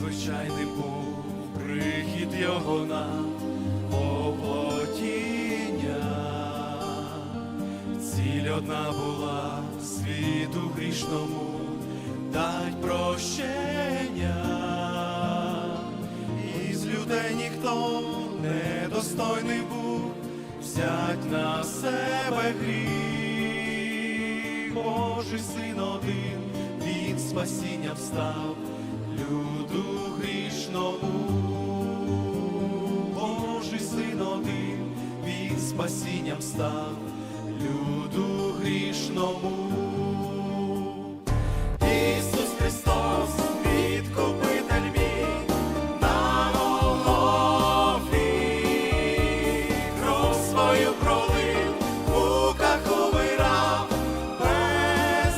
незвичайний був прихід його на воплотіння. Ціль одна була світу грішному дать прощення. Із людей ніхто недостойний був взять на себе гріх. Божий син один, спасіння встав, люду спасінням став, люду грішному. Ісус Христос, відкупитель мій, на Голгофі, кров свою пролив, муках умирав, без.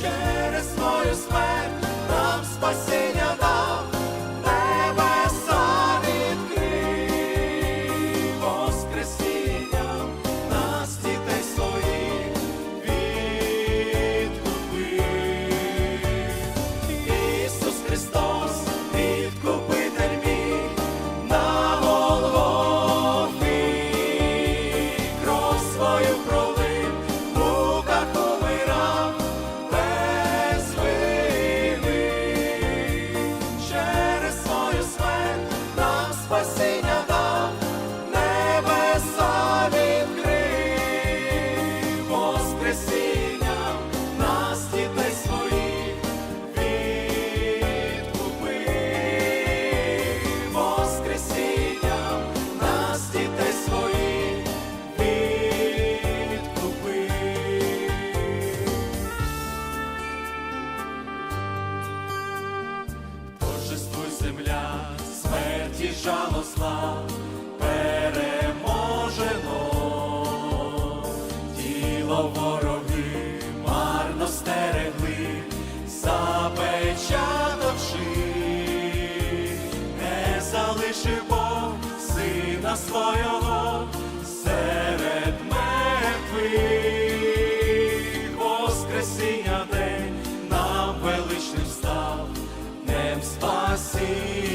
Через свою смерть нам спасіння свою пролив, залишив Бог сина свого серед мертвих, воскресіння день нам величним став, днем спасіння.